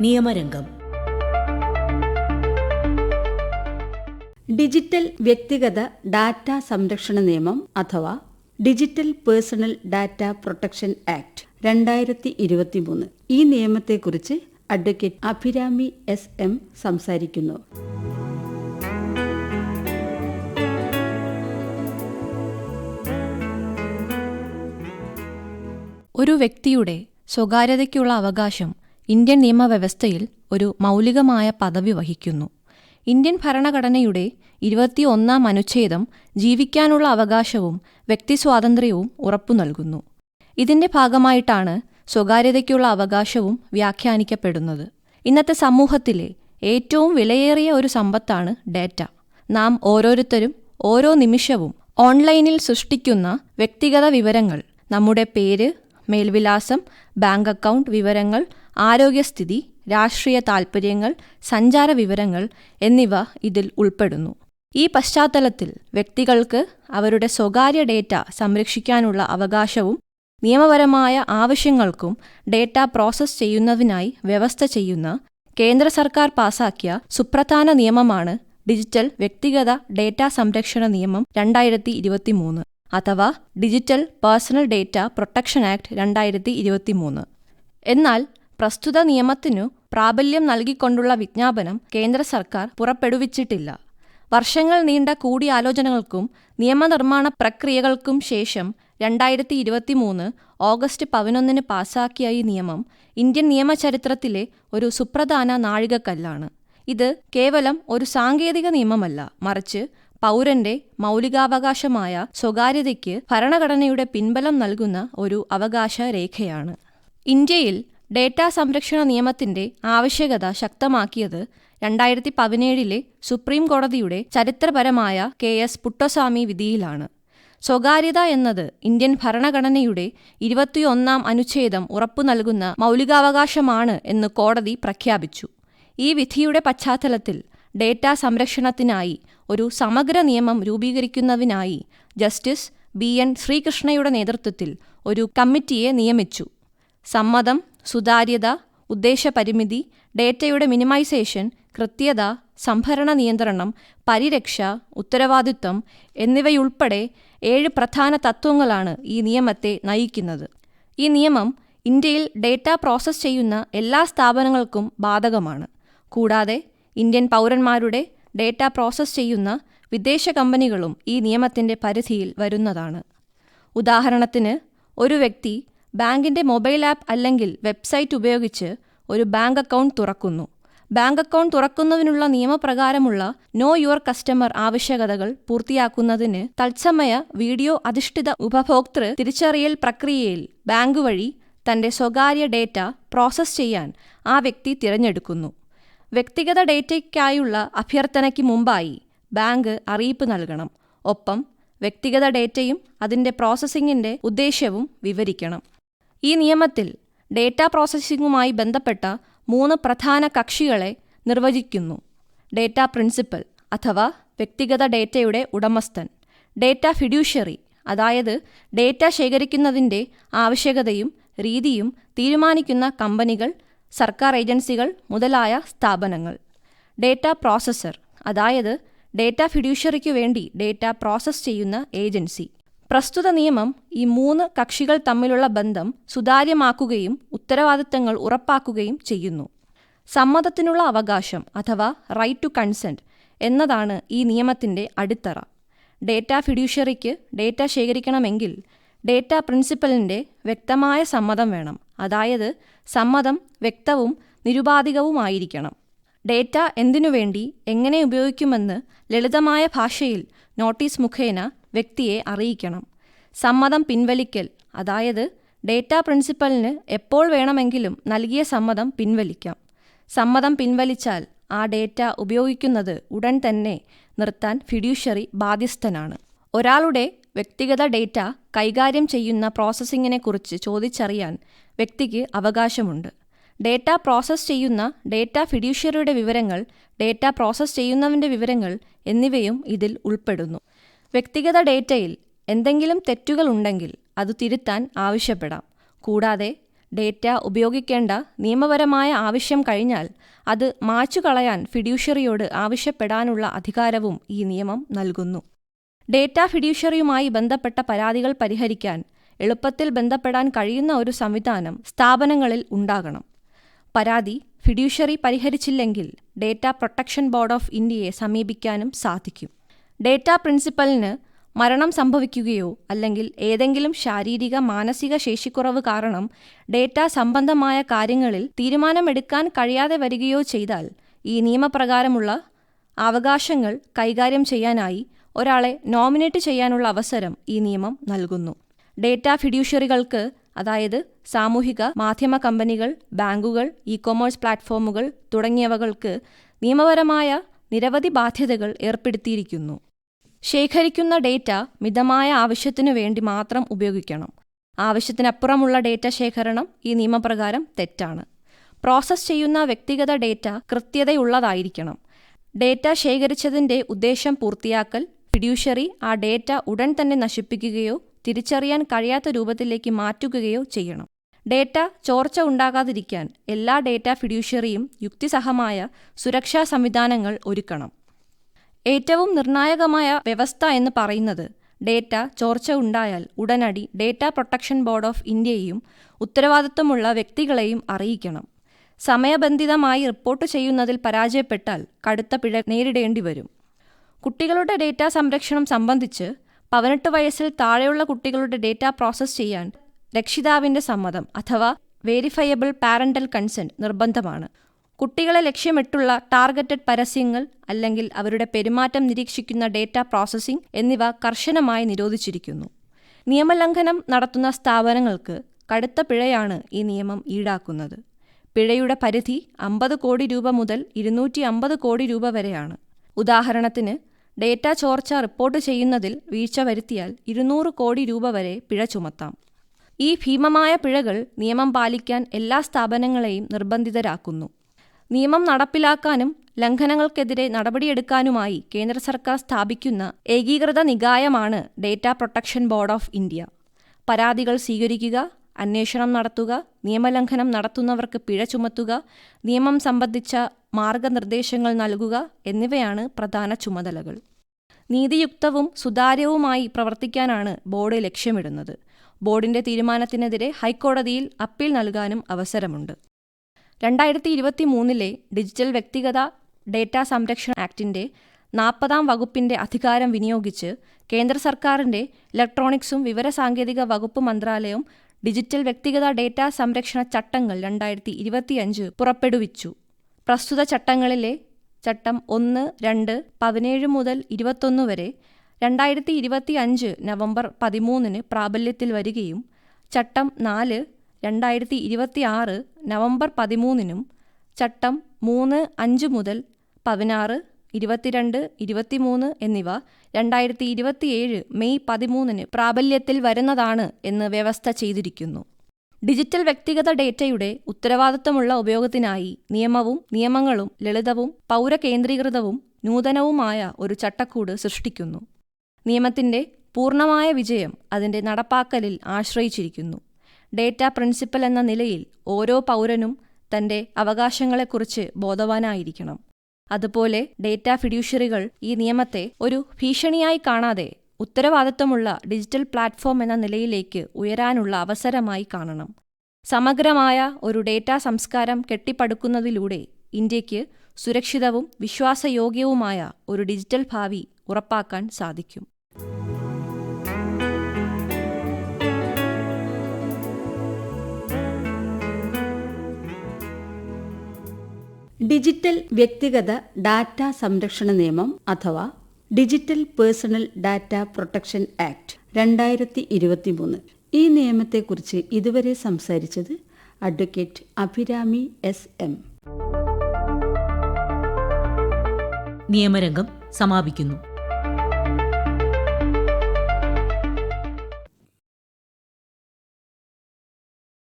നിയമരംഗം. Digital വ്യക്തിഗത data സംരക്ഷണ നിയമം അഥവാ digital personal data protection act രണ്ടായിരത്തി ഇരുപത്തിമൂന്ന് ഈ നിയമത്തെക്കുറിച്ച് അഡ്വക്കേറ്റ് അഭിരാമി എസ് എം സംസാരിക്കുന്നു. ഒരു വ്യക്തിയുടെ സ്വകാര്യതയ്ക്കുള്ള അവകാശം ഇന്ത്യൻ നിയമവ്യവസ്ഥയിൽ ഒരു മൗലികമായ പദവി വഹിക്കുന്നു. ഇന്ത്യൻ ഭരണഘടനയുടെ ഇരുപത്തിയൊന്നാം അനുച്ഛേദം ജീവിക്കാനുള്ള അവകാശവും വ്യക്തിസ്വാതന്ത്ര്യവും ഉറപ്പു നൽകുന്നു. ഇതിന്റെ ഭാഗമായിട്ടാണ് സ്വകാര്യതയ്ക്കുള്ള അവകാശവും വ്യാഖ്യാനിക്കപ്പെടുന്നത്. ഇന്നത്തെ സമൂഹത്തിലെ ഏറ്റവും വിലയേറിയ ഒരു സമ്പത്താണ് ഡാറ്റ. നാം ഓരോരുത്തരും ഓരോ നിമിഷവും ഓൺലൈനിൽ സൃഷ്ടിക്കുന്ന വ്യക്തിഗത വിവരങ്ങൾ നമ്മുടെ പേര് മേൽവിലാസം ബാങ്ക് അക്കൗണ്ട് വിവരങ്ങൾ ആരോഗ്യസ്ഥിതി രാഷ്ട്രീയ താൽപ്പര്യങ്ങൾ സഞ്ചാര വിവരങ്ങൾ എന്നിവ ഇതിൽ ഉൾപ്പെടുന്നു. ഈ പശ്ചാത്തലത്തിൽ വ്യക്തികൾക്ക് അവരുടെ സ്വകാര്യ ഡേറ്റ സംരക്ഷിക്കാനുള്ള അവകാശവും നിയമപരമായ ആവശ്യങ്ങൾക്കും ഡേറ്റ പ്രോസസ്സ് ചെയ്യുന്നതിനായി വ്യവസ്ഥ ചെയ്യുന്ന കേന്ദ്ര സർക്കാർ പാസാക്കിയ സുപ്രധാന നിയമമാണ് ഡിജിറ്റൽ വ്യക്തിഗത ഡേറ്റ സംരക്ഷണ നിയമം രണ്ടായിരത്തി ഇരുപത്തിമൂന്ന് അഥവാ digital personal data protection act രണ്ടായിരത്തി ഇരുപത്തിമൂന്ന് എന്നാൽ പ്രസ്തുത നിയമത്തിനു പ്രാബല്യം നൽകിക്കൊണ്ടുള്ള വിജ്ഞാപനം കേന്ദ്ര സർക്കാർ പുറപ്പെടുവിച്ചിട്ടില്ല. വർഷങ്ങൾ നീണ്ട കൂടിയാലോചനകൾക്കും നിയമനിർമ്മാണ പ്രക്രിയകൾക്കും ശേഷം രണ്ടായിരത്തി ഇരുപത്തിമൂന്ന് ഓഗസ്റ്റ് പതിനൊന്നിന് പാസാക്കിയ ഈ നിയമം ഇന്ത്യൻ നിയമചരിത്രത്തിലെ ഒരു സുപ്രധാന നാഴികക്കല്ലാണ്. ഇത് കേവലം ഒരു സാങ്കേതിക നിയമമല്ല മറിച്ച് പൗരന്റെ മൗലികാവകാശമായ സ്വകാര്യതയ്ക്ക് ഭരണഘടനയുടെ പിൻബലം നൽകുന്ന ഒരു അവകാശ രേഖയാണ് ഇന്ത്യയിൽ ഡേറ്റാ സംരക്ഷണ നിയമത്തിന്റെ ആവശ്യകത ശക്തമാക്കിയത് രണ്ടായിരത്തി പതിനേഴിലെ സുപ്രീം കോടതിയുടെ ചരിത്രപരമായ കെ എസ് പുട്ടസ്വാമി വിധിയിലാണ്. സ്വകാര്യത എന്നത് ഇന്ത്യൻ ഭരണഘടനയുടെ ഇരുപത്തിയൊന്നാം അനുച്ഛേദം ഉറപ്പു നൽകുന്ന മൗലികാവകാശമാണ് എന്ന് കോടതി പ്രഖ്യാപിച്ചു. ഈ വിധിയുടെ പശ്ചാത്തലത്തിൽ ഡേറ്റാ സംരക്ഷണത്തിനായി ഒരു സമഗ്ര നിയമം രൂപീകരിക്കുന്നതിനായി ജസ്റ്റിസ് ബി എൻ ശ്രീകൃഷ്ണയുടെ നേതൃത്വത്തിൽ ഒരു കമ്മിറ്റിയെ നിയമിച്ചു. സമ്മതം സുതാര്യത ഉദ്ദേശപരിമിതി ഡേറ്റയുടെ മിനിമൈസേഷൻ കൃത്യത സംഭരണ നിയന്ത്രണം പരിരക്ഷ ഉത്തരവാദിത്വം എന്നിവയുൾപ്പെടെ ഏഴ് പ്രധാന തത്വങ്ങളാണ് ഈ നിയമത്തെ നയിക്കുന്നത്. ഈ നിയമം ഇന്ത്യയിൽ ഡേറ്റ പ്രോസസ്സ് ചെയ്യുന്ന എല്ലാ സ്ഥാപനങ്ങൾക്കും ബാധകമാണ്. കൂടാതെ ഇന്ത്യൻ പൗരന്മാരുടെ ഡേറ്റ പ്രോസസ്സ് ചെയ്യുന്ന വിദേശ കമ്പനികളും ഈ നിയമത്തിന്റെ പരിധിയിൽ വരുന്നതാണ്. ഉദാഹരണത്തിന് ഒരു വ്യക്തി ബാങ്കിന്റെ മൊബൈൽ ആപ്പ് അല്ലെങ്കിൽ വെബ്സൈറ്റ് ഉപയോഗിച്ച് ഒരു ബാങ്ക് അക്കൗണ്ട് തുറക്കുന്നു. ബാങ്ക് അക്കൗണ്ട് തുറക്കുന്നതിനുള്ള നിയമപ്രകാരമുള്ള നോ യുവർ കസ്റ്റമർ ആവശ്യകതകൾ പൂർത്തിയാക്കുന്നതിന് തത്സമയ വീഡിയോ അധിഷ്ഠിത ഉപഭോക്തൃ തിരിച്ചറിയൽ പ്രക്രിയയിൽ ബാങ്ക് വഴി തന്റെ സ്വകാര്യ ഡേറ്റ പ്രോസസ്സ് ചെയ്യാൻ ആ വ്യക്തി തിരഞ്ഞെടുക്കുന്നു. വ്യക്തിഗത ഡേറ്റയ്ക്കായുള്ള അഭ്യർത്ഥനയ്ക്ക് മുമ്പായി ബാങ്ക് അറിയിപ്പ് നൽകണം. ഒപ്പം വ്യക്തിഗത ഡേറ്റയും അതിന്റെ പ്രോസസ്സിംഗിന്റെ ഉദ്ദേശ്യവും വിവരിക്കണം. ഈ നിയമത്തിൽ ഡേറ്റ പ്രോസസ്സിംഗുമായി ബന്ധപ്പെട്ട മൂന്ന് പ്രധാന കക്ഷികളെ നിർവചിക്കുന്നു. ഡേറ്റ പ്രിൻസിപ്പൽ അഥവാ വ്യക്തിഗത ഡേറ്റയുടെ ഉടമസ്ഥൻ. ഡേറ്റ ഫിഡ്യൂഷ്യറി അതായത് ഡേറ്റ ശേഖരിക്കുന്നതിന്റെ ആവശ്യകതയും രീതിയും തീരുമാനിക്കുന്ന കമ്പനികൾ സർക്കാർ ഏജൻസികൾ മുതലായ സ്ഥാപനങ്ങൾ. ഡേറ്റ പ്രോസസ്സർ അതായത് ഡേറ്റ ഫിഡ്യൂഷ്യറിക്കു വേണ്ടി ഡേറ്റ പ്രോസസ്സ് ചെയ്യുന്ന ഏജൻസി. പ്രസ്തുത നിയമം ഈ മൂന്ന് കക്ഷികൾ തമ്മിലുള്ള ബന്ധം സുതാര്യമാക്കുകയും ഉത്തരവാദിത്തങ്ങൾ ഉറപ്പാക്കുകയും ചെയ്യുന്നു. സമ്മതത്തിനുള്ള അവകാശം അഥവാ റൈറ്റ് ടു കൺസെന്റ് എന്നതാണ് ഈ നിയമത്തിന്റെ അടിത്തറ. ഡേറ്റ ഫിഡ്യൂഷ്യറിക്ക് ഡേറ്റ ശേഖരിക്കണമെങ്കിൽ ഡേറ്റ പ്രിൻസിപ്പലിന്റെ വ്യക്തമായ സമ്മതം വേണം. അതായത് സമ്മതം വ്യക്തവും നിരുപാധികവുമായിരിക്കണം. ഡേറ്റ എന്തിനുവേണ്ടി എങ്ങനെ ഉപയോഗിക്കുമെന്ന് ലളിതമായ ഭാഷയിൽ നോട്ടീസ് മുഖേന വ്യക്തിയെ അറിയിക്കണം. സമ്മതം പിൻവലിക്കൽ അതായത് ഡേറ്റ പ്രിൻസിപ്പലിന് എപ്പോൾ വേണമെങ്കിലും നൽകിയ സമ്മതം പിൻവലിക്കാം. സമ്മതം പിൻവലിച്ചാൽ ആ ഡേറ്റ ഉപയോഗിക്കുന്നത് ഉടൻ തന്നെ നിർത്താൻ ഫിഡ്യൂഷ്യറി ബാധ്യസ്ഥനാണ്. ഒരാളുടെ വ്യക്തിഗത ഡേറ്റ കൈകാര്യം ചെയ്യുന്ന പ്രോസസ്സിങ്ങിനെക്കുറിച്ച് ചോദിച്ചറിയാൻ വ്യക്തിക്ക് അവകാശമുണ്ട്. ഡേറ്റ പ്രോസസ്സ് ചെയ്യുന്ന ഡേറ്റ ഫിഡ്യൂഷ്യറിയുടെ വിവരങ്ങൾ ഡേറ്റ പ്രോസസ്സ് ചെയ്യുന്നവന്റെ വിവരങ്ങൾ എന്നിവയും ഇതിൽ ഉൾപ്പെടുന്നു. വ്യക്തിഗത ഡേറ്റയിൽ എന്തെങ്കിലും തെറ്റുകൾ ഉണ്ടെങ്കിൽ അത് തിരുത്താൻ ആവശ്യപ്പെടാം. കൂടാതെ ഡേറ്റ ഉപയോഗിക്കേണ്ട നിയമപരമായ ആവശ്യം കഴിഞ്ഞാൽ അത് മാച്ചുകളയാൻ ഫിഡ്യൂഷ്യറിയോട് ആവശ്യപ്പെടാനുള്ള അധികാരവും ഈ നിയമം നൽകുന്നു. ഡേറ്റ ഫിഡ്യൂഷ്യറിയുമായി ബന്ധപ്പെട്ട പരാതികൾ പരിഹരിക്കാൻ എളുപ്പത്തിൽ ബന്ധപ്പെടാൻ കഴിയുന്ന ഒരു സംവിധാനം സ്ഥാപനങ്ങളിൽ ഉണ്ടാകണം. പരാതി ഫിഡ്യൂഷ്യറി പരിഹരിച്ചില്ലെങ്കിൽ ഡേറ്റ പ്രൊട്ടക്ഷൻ ബോർഡ് ഓഫ് ഇന്ത്യയെ സമീപിക്കാനും സാധിക്കും. ഡേറ്റ പ്രിൻസിപ്പലിന് മരണം സംഭവിക്കുകയോ അല്ലെങ്കിൽ ഏതെങ്കിലും ശാരീരിക മാനസിക ശേഷിക്കുറവ് കാരണം ഡേറ്റ സംബന്ധമായ കാര്യങ്ങളിൽ തീരുമാനമെടുക്കാൻ കഴിയാതെ വരികയോ ചെയ്താൽ ഈ നിയമപ്രകാരമുള്ള അവകാശങ്ങൾ കൈകാര്യം ചെയ്യാനായി ഒരാളെ നോമിനേറ്റ് ചെയ്യാനുള്ള അവസരം ഈ നിയമം നൽകുന്നു. ഡേറ്റ ഫിഡ്യൂഷ്യറികൾക്ക് അതായത് സാമൂഹിക മാധ്യമ കമ്പനികൾ ബാങ്കുകൾ ഇ കൊമേഴ്സ് പ്ലാറ്റ്ഫോമുകൾ തുടങ്ങിയവകൾക്ക് നിയമപരമായ നിരവധി ബാധ്യതകൾ ഏർപ്പെടുത്തിയിരിക്കുന്നു. ശേഖരിക്കുന്ന ഡേറ്റ മിതമായ ആവശ്യത്തിനു വേണ്ടി മാത്രം ഉപയോഗിക്കണം. ആവശ്യത്തിനപ്പുറമുള്ള ഡേറ്റ ശേഖരണം ഈ നിയമപ്രകാരം തെറ്റാണ്. പ്രോസസ്സ് ചെയ്യുന്ന വ്യക്തിഗത ഡേറ്റ കൃത്യതയുള്ളതായിരിക്കണം. ഡേറ്റ ശേഖരിച്ചതിന്റെ ഉദ്ദേശം പൂർത്തിയാക്കൽ ഫിഡ്യൂഷ്യറി ആ ഡേറ്റ ഉടൻ തന്നെ നശിപ്പിക്കുകയോ തിരിച്ചറിയാൻ കഴിയാത്ത രൂപത്തിലേക്ക് മാറ്റുകയോ ചെയ്യണം. ഡേറ്റ ചോർച്ച ഉണ്ടാകാതിരിക്കാൻ എല്ലാ ഡേറ്റ ഫിഡ്യൂഷ്യറിയും യുക്തിസഹമായ സുരക്ഷാ സംവിധാനങ്ങൾ ഒരുക്കണം. ഏറ്റവും നിർണായകമായ വ്യവസ്ഥ എന്ന് പറയുന്നത് ഡേറ്റ ചോർച്ച ഉണ്ടായാൽ ഉടനടി ഡേറ്റ പ്രൊട്ടക്ഷൻ ബോർഡ് ഓഫ് ഇന്ത്യയെയും ഉത്തരവാദിത്വമുള്ള വ്യക്തികളെയും അറിയിക്കണം. സമയബന്ധിതമായി റിപ്പോർട്ട് ചെയ്യുന്നതിൽ പരാജയപ്പെട്ടാൽ കടുത്ത പിഴ നേരിടേണ്ടി വരും. കുട്ടികളുടെ ഡേറ്റ സംരക്ഷണം സംബന്ധിച്ച് പതിനെട്ട് വയസ്സിൽ താഴെയുള്ള കുട്ടികളുടെ ഡേറ്റ പ്രോസസ്സ് ചെയ്യാൻ രക്ഷിതാവിന്റെ സമ്മതം അഥവാ വേരിഫയബിൾ പാരന്റൽ കൺസെന്റ് നിർബന്ധമാണ്. കുട്ടികളെ ലക്ഷ്യമിട്ടുള്ള ടാർഗറ്റഡ് പരസ്യങ്ങൾ അല്ലെങ്കിൽ അവരുടെ പെരുമാറ്റം നിരീക്ഷിക്കുന്ന ഡേറ്റ പ്രോസസ്സിംഗ് എന്നിവ കർശനമായി നിരോധിച്ചിരിക്കുന്നു. നിയമലംഘനം നടത്തുന്ന സ്ഥാപനങ്ങൾക്ക് കടുത്ത പിഴയാണ് ഈ നിയമം ഈടാക്കുന്നത്. പിഴയുടെ പരിധി അമ്പത് കോടി രൂപ മുതൽ ഇരുന്നൂറ്റി അമ്പത് കോടി രൂപ വരെയാണ്. ഉദാഹരണത്തിന് ഡേറ്റ ചോർച്ച റിപ്പോർട്ട് ചെയ്യുന്നതിൽ വീഴ്ച വരുത്തിയാൽ ഇരുന്നൂറ് കോടി രൂപ വരെ പിഴ ചുമത്താം. ഈ ഭീമമായ പിഴകൾ നിയമം പാലിക്കാൻ എല്ലാ സ്ഥാപനങ്ങളെയും നിർബന്ധിതരാക്കുന്നു. നിയമം നടപ്പിലാക്കാനും ലംഘനങ്ങൾക്കെതിരെ നടപടിയെടുക്കാനുമായി കേന്ദ്ര സർക്കാർ സ്ഥാപിക്കുന്ന ഏകീകൃത നികായമാണ് data protection board of India. പരാതികൾ സ്വീകരിക്കുക അന്വേഷണം നടത്തുക നിയമലംഘനം നടത്തുന്നവർക്ക് പിഴ ചുമത്തുക നിയമം സംബന്ധിച്ച മാർഗനിർദ്ദേശങ്ങൾ നൽകുക എന്നിവയാണ് പ്രധാന ചുമതലകൾ. നീതിയുക്തവും സുതാര്യവുമായി പ്രവർത്തിക്കാനാണ് ബോർഡ് ലക്ഷ്യമിടുന്നത്. ബോർഡിന്റെ തീരുമാനത്തിനെതിരെ ഹൈക്കോടതിയിൽ അപ്പീൽ നൽകാനും അവസരമുണ്ട്. രണ്ടായിരത്തി ഇരുപത്തി മൂന്നിലെ ഡിജിറ്റൽ വ്യക്തിഗത ഡേറ്റാ സംരക്ഷണ ആക്ടിന്റെ നാൽപ്പതാം വകുപ്പിന്റെ അധികാരം വിനിയോഗിച്ച് കേന്ദ്ര സർക്കാരിന്റെ ഇലക്ട്രോണിക്സും വിവരസാങ്കേതിക വകുപ്പ് മന്ത്രാലയം ഡിജിറ്റൽ വ്യക്തിഗത ഡേറ്റ സംരക്ഷണ ചട്ടങ്ങൾ രണ്ടായിരത്തി ഇരുപത്തിയഞ്ച് പുറപ്പെടുവിച്ചു. പ്രസ്തുത ചട്ടങ്ങളിലെ ചട്ടം ഒന്ന് രണ്ട് പതിനേഴ് മുതൽ ഇരുപത്തൊന്ന് വരെ രണ്ടായിരത്തി ഇരുപത്തി അഞ്ച് നവംബർ പതിമൂന്നിന് പ്രാബല്യത്തിൽ വരികയും ചട്ടം നാല് രണ്ടായിരത്തി ഇരുപത്തി ആറ് നവംബർ പതിമൂന്നിനും ചട്ടം മൂന്ന് അഞ്ച് മുതൽ പതിനാറ് ഇരുപത്തിരണ്ട് ഇരുപത്തിമൂന്ന് എന്നിവ രണ്ടായിരത്തി ഇരുപത്തിയേഴ് മെയ് പതിമൂന്നിന് പ്രാബല്യത്തിൽ വരുന്നതാണ് എന്ന് വ്യവസ്ഥ ചെയ്തിരിക്കുന്നു. ഡിജിറ്റൽ വ്യക്തിഗത ഡേറ്റയുടെ ഉത്തരവാദിത്തമുള്ള ഉപയോഗത്തിനായി നിയമവും നിയമങ്ങളും ലളിതവും പൗരകേന്ദ്രീകൃതവും നൂതനവുമായ ഒരു ചട്ടക്കൂട് സൃഷ്ടിക്കുന്നു. നിയമത്തിന്റെ പൂർണമായ വിജയം അതിന്റെ നടപ്പാക്കലിൽ ആശ്രയിച്ചിരിക്കുന്നു. ഡേറ്റ പ്രിൻസിപ്പൽ എന്ന നിലയിൽ ഓരോ പൗരനും തന്റെ അവകാശങ്ങളെക്കുറിച്ച് ബോധവാനായിരിക്കണം. അതുപോലെ ഡേറ്റ ഫിഡ്യൂഷറികൾ ഈ നിയമത്തെ ഒരു ഭീഷണിയായി കാണാതെ ഉത്തരവാദിത്തമുള്ള ഡിജിറ്റൽ പ്ലാറ്റ്ഫോം എന്ന നിലയിലേക്ക് ഉയരാനുള്ള അവസരമായി കാണണം. സമഗ്രമായ ഒരു ഡേറ്റ സംസ്കാരം കെട്ടിപ്പടുക്കുന്നതിലൂടെ ഇന്ത്യയ്ക്ക് സുരക്ഷിതവും വിശ്വാസയോഗ്യവുമായ ഒരു ഡിജിറ്റൽ ഭാവി ഉറപ്പാക്കാൻ സാധിക്കും. ഡിജിറ്റൽ വ്യക്തിഗത ഡാറ്റ സംരക്ഷണ നിയമം അഥവാ digital personal data protection act രണ്ടായിരത്തി ഇരുപത്തിമൂന്ന് ഈ നിയമത്തെക്കുറിച്ച് ഇതുവരെ സംസാരിച്ചത് അഡ്വക്കേറ്റ് അഭിരാമി എസ് എം. നിയമരംഗം സമാപിക്കുന്നു.